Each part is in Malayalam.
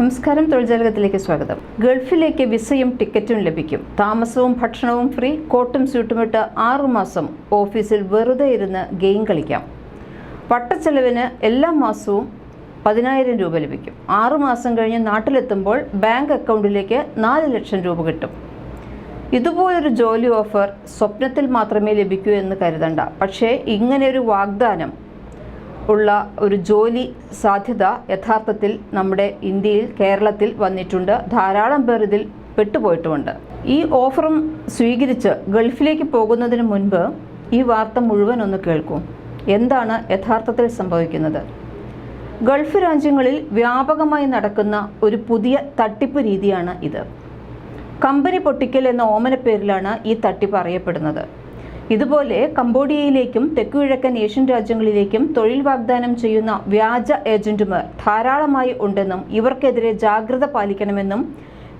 നമസ്കാരം തൊഴിൽ ജാലകത്തിലേക്ക് സ്വാഗതം. ഗൾഫിലേക്ക് വിസയും ടിക്കറ്റും ലഭിക്കും. താമസവും ഭക്ഷണവും ഫ്രീ. കോട്ടും സ്യൂട്ടുമിട്ട് ആറുമാസം ഓഫീസിൽ വെറുതെ ഇരുന്ന് ഗെയിം കളിക്കാം. വട്ടച്ചെലവിന് എല്ലാ മാസവും പതിനായിരം രൂപ ലഭിക്കും. ആറുമാസം കഴിഞ്ഞ് നാട്ടിലെത്തുമ്പോൾ ബാങ്ക് അക്കൗണ്ടിലേക്ക് നാല് ലക്ഷം രൂപ കിട്ടും. ഇതുപോലൊരു ജോലി ഓഫർ സ്വപ്നത്തിൽ മാത്രമേ ലഭിക്കൂ എന്ന് കരുതണ്ട. പക്ഷേ ഇങ്ങനെയൊരു വാഗ്ദാനം ഉള്ള ഒരു ജോലി സാധ്യത യഥാർത്ഥത്തിൽ നമ്മുടെ ഇന്ത്യയിൽ കേരളത്തിൽ വന്നിട്ടുണ്ട്. ധാരാളം പേർ ഇതിൽ പെട്ടുപോയിട്ടുമുണ്ട്. ഈ ഓഫറും സ്വീകരിച്ച് ഗൾഫിലേക്ക് പോകുന്നതിന് മുൻപ് ഈ വാർത്ത മുഴുവൻ ഒന്ന് കേൾക്കൂ. എന്താണ് യഥാർത്ഥത്തിൽ സംഭവിക്കുന്നത്? ഗൾഫ് രാജ്യങ്ങളിൽ വ്യാപകമായി നടക്കുന്ന ഒരു പുതിയ തട്ടിപ്പ് രീതിയാണ് ഇത്. കമ്പനി പൊട്ടിക്കൽ എന്ന ഓമന ഓമനപ്പേരിലാണ് ഈ തട്ടിപ്പ് അറിയപ്പെടുന്നത്. ഇതുപോലെ കംബോഡിയയിലേക്കും തെക്കുകിഴക്കൻ ഏഷ്യൻ രാജ്യങ്ങളിലേക്കും തൊഴിൽ വാഗ്ദാനം ചെയ്യുന്ന വ്യാജ ഏജന്റുമാർ ധാരാളമായി ഉണ്ടെന്നും ഇവർക്കെതിരെ ജാഗ്രത പാലിക്കണമെന്നും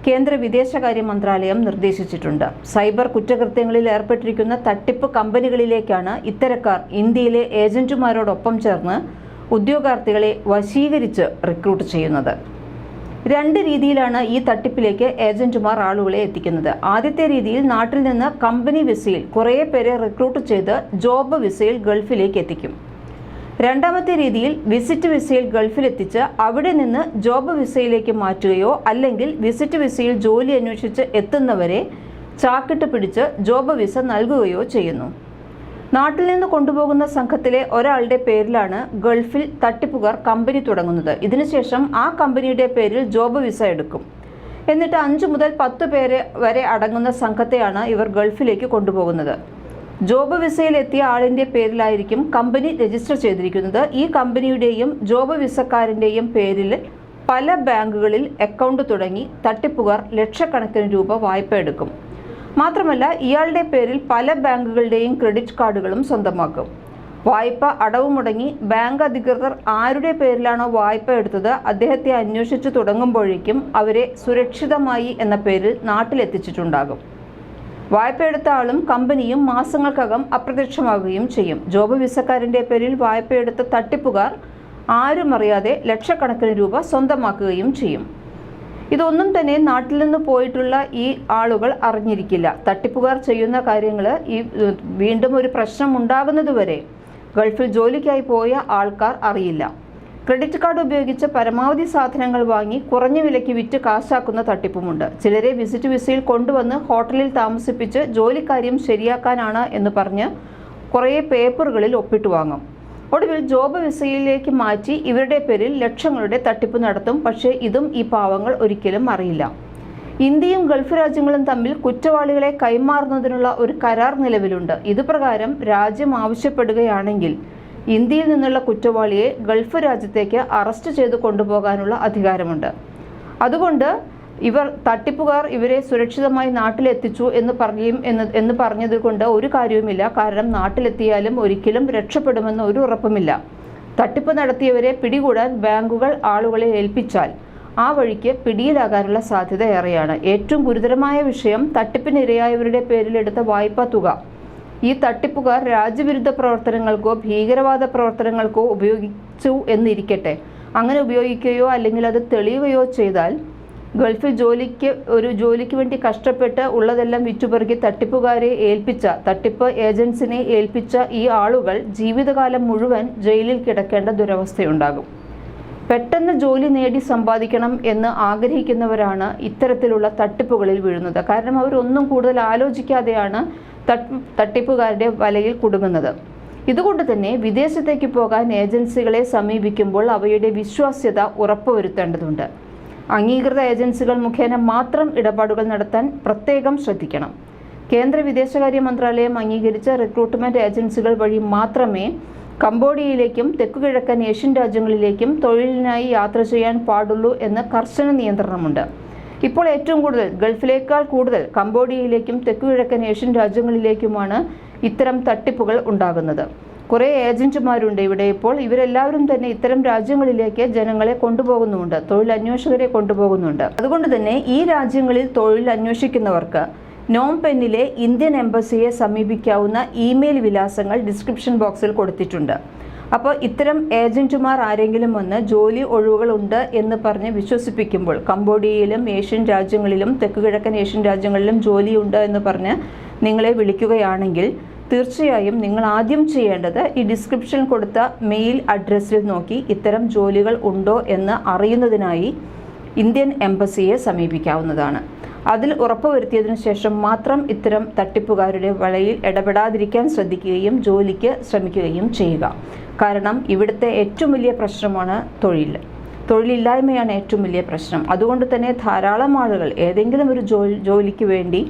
കേന്ദ്ര വിദേശകാര്യ മന്ത്രാലയം നിർദ്ദേശിച്ചിട്ടുണ്ട്. സൈബർ കുറ്റകൃത്യങ്ങളിൽ ഏർപ്പെട്ടിരിക്കുന്ന തട്ടിപ്പ് കമ്പനികളിലേക്കാണ് ഇത്തരക്കാർ ഇന്ത്യയിലെ ഏജന്റുമാരോടൊപ്പം ചേർന്ന് ഉദ്യോഗാർത്ഥികളെ വശീകരിച്ച് റിക്രൂട്ട് ചെയ്യുന്നത്. രണ്ട് രീതിയിലാണ് ഈ തട്ടിപ്പിലേക്ക് ഏജന്റുമാർ ആളുകളെ എത്തിക്കുന്നത്. ആദ്യത്തെ രീതിയിൽ നാട്ടിൽ നിന്ന് കമ്പനി വിസയിൽ കുറേ പേരെ റിക്രൂട്ട് ചെയ്ത് ജോബ് വിസയിൽ ഗൾഫിലേക്ക് എത്തിക്കും. രണ്ടാമത്തെ രീതിയിൽ വിസിറ്റ് വിസയിൽ ഗൾഫിലെത്തിച്ച് അവിടെ നിന്ന് ജോബ് വിസയിലേക്ക് മാറ്റുകയോ അല്ലെങ്കിൽ വിസിറ്റ് വിസയിൽ ജോലി അന്വേഷിച്ച് എത്തുന്നവരെ ചാക്കിട്ട് പിടിച്ച് ജോബ് വിസ നൽകുകയോ ചെയ്യുന്നു. നാട്ടിൽ നിന്ന് കൊണ്ടുപോകുന്ന സംഘത്തിലെ ഒരാളുടെ പേരിലാണ് ഗൾഫിൽ തട്ടിപ്പുകാർ കമ്പനി തുടങ്ങുന്നത്. ഇതിനുശേഷം ആ കമ്പനിയുടെ പേരിൽ ജോബ് വിസ എടുക്കും. എന്നിട്ട് അഞ്ച് മുതൽ പത്ത് പേരെ വരെ അടങ്ങുന്ന സംഘത്തെയാണ് ഇവർ ഗൾഫിലേക്ക് കൊണ്ടുപോകുന്നത്. ജോബ് വിസയിൽ എത്തിയ ആളിന്റെ പേരിലായിരിക്കും കമ്പനി രജിസ്റ്റർ ചെയ്തിരിക്കുന്നത്. ഈ കമ്പനിയുടെയും ജോബ് വിസക്കാരന്റെയും പേരിൽ പല ബാങ്കുകളിൽ അക്കൗണ്ട് തുടങ്ങി തട്ടിപ്പുകാർ ലക്ഷക്കണക്കിന് രൂപ വായ്പ എടുക്കും. മാത്രമല്ല ഇയാളുടെ പേരിൽ പല ബാങ്കുകളുടെയും ക്രെഡിറ്റ് കാർഡുകളും സ്വന്തമാക്കും. വായ്പ അടവ് മുടങ്ങി ബാങ്ക് അധികൃതർ ആരുടെ പേരിലാണോ വായ്പ എടുത്തത് അദ്ദേഹത്തെ അന്വേഷിച്ചു തുടങ്ങുമ്പോഴേക്കും അവരെ സുരക്ഷിതമായി എന്ന പേരിൽ നാട്ടിലെത്തിച്ചിട്ടുണ്ടാകും. വായ്പ എടുത്ത ആളും കമ്പനിയും മാസങ്ങൾക്കകം അപ്രത്യക്ഷമാവുകയും ചെയ്യും. ജോബ് വിസക്കാരന്റെ പേരിൽ വായ്പയെടുത്ത തട്ടിപ്പുകാർ ആരും അറിയാതെ ലക്ഷക്കണക്കിന് രൂപ സ്വന്തമാക്കുകയും ചെയ്യും. ഇതൊന്നും തന്നെ നാട്ടിൽ നിന്ന് പോയിട്ടുള്ള ഈ ആളുകൾ അറിഞ്ഞിരിക്കില്ല. തട്ടിപ്പുകാർ ചെയ്യുന്ന കാര്യങ്ങൾ ഈ വീണ്ടും ഒരു പ്രശ്നം ഉണ്ടാകുന്നതുവരെ ഗൾഫിൽ ജോലിക്കായി പോയ ആൾക്കാർ അറിയില്ല. ക്രെഡിറ്റ് കാർഡ് ഉപയോഗിച്ച് പരമാവധി സാധനങ്ങൾ വാങ്ങി കുറഞ്ഞ വിലയ്ക്ക് വിറ്റ് കാശാക്കുന്ന തട്ടിപ്പുമുണ്ട്. ചിലരെ വിസിറ്റ് വിസയിൽ കൊണ്ടുവന്ന് ഹോട്ടലിൽ താമസിപ്പിച്ച് ജോലിക്കാര്യം ശരിയാക്കാനാണ് എന്ന് പറഞ്ഞ് കുറേ പേപ്പറുകളിൽ ഒപ്പിട്ട് വാങ്ങും. ഒടുവിൽ ജോബ് വിസയിലേക്ക് മാറ്റി ഇവരുടെ പേരിൽ ലക്ഷങ്ങളുടെ തട്ടിപ്പ് നടത്തും. പക്ഷേ ഇതും ഈ പാവങ്ങൾ ഒരിക്കലും അറിയില്ല. ഇന്ത്യയും ഗൾഫ് രാജ്യങ്ങളും തമ്മിൽ കുറ്റവാളികളെ കൈമാറുന്നതിനുള്ള ഒരു കരാർ നിലവിലുണ്ട്. ഇതുപ്രകാരം രാജ്യം ആവശ്യപ്പെടുകയാണെങ്കിൽ ഇന്ത്യയിൽ നിന്നുള്ള കുറ്റവാളിയെ ഗൾഫ് രാജ്യത്തേക്ക് അറസ്റ്റ് ചെയ്ത് കൊണ്ടുപോകാനുള്ള അധികാരമുണ്ട്. അതുകൊണ്ട് ഇവർ തട്ടിപ്പുകാർ ഇവരെ സുരക്ഷിതമായി നാട്ടിലെത്തിച്ചു എന്ന് പറയും എന്ന് എന്ന് പറഞ്ഞത് കൊണ്ട് ഒരു കാര്യവുമില്ല. കാരണം നാട്ടിലെത്തിയാലും ഒരിക്കലും രക്ഷപ്പെടുമെന്ന് ഒരു ഉറപ്പുമില്ല. തട്ടിപ്പ് നടത്തിയവരെ പിടികൂടാൻ ബാങ്കുകൾ ആളുകളെ ഏൽപ്പിച്ചാൽ ആ വഴിക്ക് പിടിയിലാകാനുള്ള സാധ്യത ഏറെയാണ്. ഏറ്റവും ഗുരുതരമായ വിഷയം തട്ടിപ്പിനിരയായവരുടെ പേരിലെടുത്ത വായ്പാ തുക. ഈ തട്ടിപ്പുകാർ രാജ്യവിരുദ്ധ പ്രവർത്തനങ്ങൾക്കോ ഭീകരവാദ പ്രവർത്തനങ്ങൾക്കോ ഉപയോഗിച്ചു എന്നിരിക്കട്ടെ. അങ്ങനെ ഉപയോഗിക്കുകയോ അല്ലെങ്കിൽ അത് തെളിയുകയോ ചെയ്താൽ ഗൾഫിൽ ജോലിക്ക് ഒരു ജോലിക്ക് വേണ്ടി കഷ്ടപ്പെട്ട് ഉള്ളതെല്ലാം വിറ്റുപെറുക്കി തട്ടിപ്പുകാരെ ഏൽപ്പിച്ച തട്ടിപ്പ് ഏജൻസിനെ ഏൽപ്പിച്ച ഈ ആളുകൾ ജീവിതകാലം മുഴുവൻ ജയിലിൽ കിടക്കേണ്ട ദുരവസ്ഥയുണ്ടാകും. പെട്ടെന്ന് ജോലി നേടി സമ്പാദിക്കണം എന്ന് ആഗ്രഹിക്കുന്നവരാണ് ഇത്തരത്തിലുള്ള തട്ടിപ്പുകളിൽ വീഴുന്നത്. കാരണം അവരൊന്നും കൂടുതൽ ആലോചിക്കാതെയാണ് തട്ടി തട്ടിപ്പുകാരുടെ വലയിൽ കുടുങ്ങുന്നത്. ഇതുകൊണ്ട് തന്നെ വിദേശത്തേക്ക് പോകാൻ ഏജൻസികളെ സമീപിക്കുമ്പോൾ അവയുടെ വിശ്വാസ്യത ഉറപ്പുവരുത്തേണ്ടതുണ്ട്. അംഗീകൃത ഏജൻസികൾ മുഖേന മാത്രം ഇടപാടുകൾ നടത്താൻ പ്രത്യേകം ശ്രദ്ധിക്കണം. കേന്ദ്ര വിദേശകാര്യ മന്ത്രാലയം അംഗീകരിച്ച റിക്രൂട്ട്മെന്റ് ഏജൻസികൾ വഴി മാത്രമേ കംബോഡിയയിലേക്കും തെക്കുകിഴക്കൻ ഏഷ്യൻ രാജ്യങ്ങളിലേക്കും തൊഴിലിനായി യാത്ര ചെയ്യാൻ പാടുള്ളൂ എന്ന് കർശന നിയന്ത്രണമുണ്ട്. ഇപ്പോൾ ഏറ്റവും കൂടുതൽ ഗൾഫിലേക്കാൾ കൂടുതൽ കംബോഡിയയിലേക്കും തെക്കുകിഴക്കൻ ഏഷ്യൻ രാജ്യങ്ങളിലേക്കുമാണ് ഇത്തരം തട്ടിപ്പുകൾ ഉണ്ടാകുന്നത്. കുറേ ഏജന്റുമാരുണ്ട് ഇവിടെ ഇപ്പോൾ. ഇവരെല്ലാവരും തന്നെ ഇത്തരം രാജ്യങ്ങളിലേക്ക് ജനങ്ങളെ കൊണ്ടുപോകുന്നുമുണ്ട്. തൊഴിൽ അന്വേഷകരെ കൊണ്ടുപോകുന്നുണ്ട്. അതുകൊണ്ട് തന്നെ ഈ രാജ്യങ്ങളിൽ തൊഴിൽ അന്വേഷിക്കുന്നവർക്ക് നോം പെന്നിലെ ഇന്ത്യൻ എംബസിയെ സമീപിക്കാവുന്ന ഇമെയിൽ വിലാസങ്ങൾ ഡിസ്ക്രിപ്ഷൻ ബോക്സിൽ കൊടുത്തിട്ടുണ്ട്. അപ്പോൾ ഇത്തരം ഏജന്റുമാർ ആരെങ്കിലും വന്ന് ജോലി ഒഴിവുകളുണ്ട് എന്ന് പറഞ്ഞ് വിശ്വസിപ്പിക്കുമ്പോൾ കംബോഡിയയിലും ഏഷ്യൻ രാജ്യങ്ങളിലും തെക്ക് കിഴക്കൻ ഏഷ്യൻ രാജ്യങ്ങളിലും ജോലിയുണ്ട് എന്ന് പറഞ്ഞ് നിങ്ങളെ വിളിക്കുകയാണെങ്കിൽ തീർച്ചയായും നിങ്ങൾ ആദ്യം ചെയ്യേണ്ടത് ഈ ഡിസ്ക്രിപ്ഷൻ കൊടുത്ത മെയിൽ അഡ്രസ്സിൽ നോക്കി ഇത്തരം ജോലികൾ ഉണ്ടോ എന്ന് അറിയുന്നതിനായി ഇന്ത്യൻ എംബസിയെ സമീപിക്കാവുന്നതാണ്. അതിൽ ഉറപ്പുവരുത്തിയതിനു ശേഷം മാത്രം ഇത്തരം തട്ടിപ്പുകാരുടെ വലയിൽ ഇടപെടാതിരിക്കാൻ ശ്രദ്ധിക്കുകയും ജോലിക്ക് ശ്രമിക്കുകയും ചെയ്യുക. കാരണം ഇവിടുത്തെ ഏറ്റവും വലിയ പ്രശ്നമാണ് തൊഴിൽ. തൊഴിലില്ലായ്മയാണ് ഏറ്റവും വലിയ പ്രശ്നം. അതുകൊണ്ട് തന്നെ ധാരാളം ആളുകൾ ഏതെങ്കിലും ഒരു ജോലി ജോലിക്ക് വേണ്ടി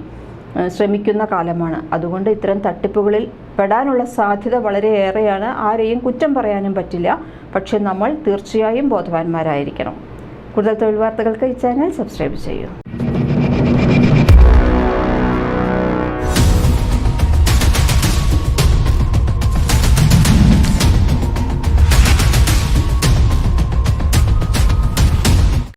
ശ്രമിക്കുന്ന കാലമാണ്. അതുകൊണ്ട് ഇത്തരം തട്ടിപ്പുകളിൽ പെടാനുള്ള സാധ്യത വളരെയേറെയാണ്. ആരെയും കുറ്റം പറയാനും പറ്റില്ല. പക്ഷെ നമ്മൾ തീർച്ചയായും ബോധവാന്മാരായിരിക്കണം. കൂടുതൽ തൊഴിൽ വാർത്തകൾക്ക് ഈ ചാനൽ സബ്സ്ക്രൈബ് ചെയ്യൂ.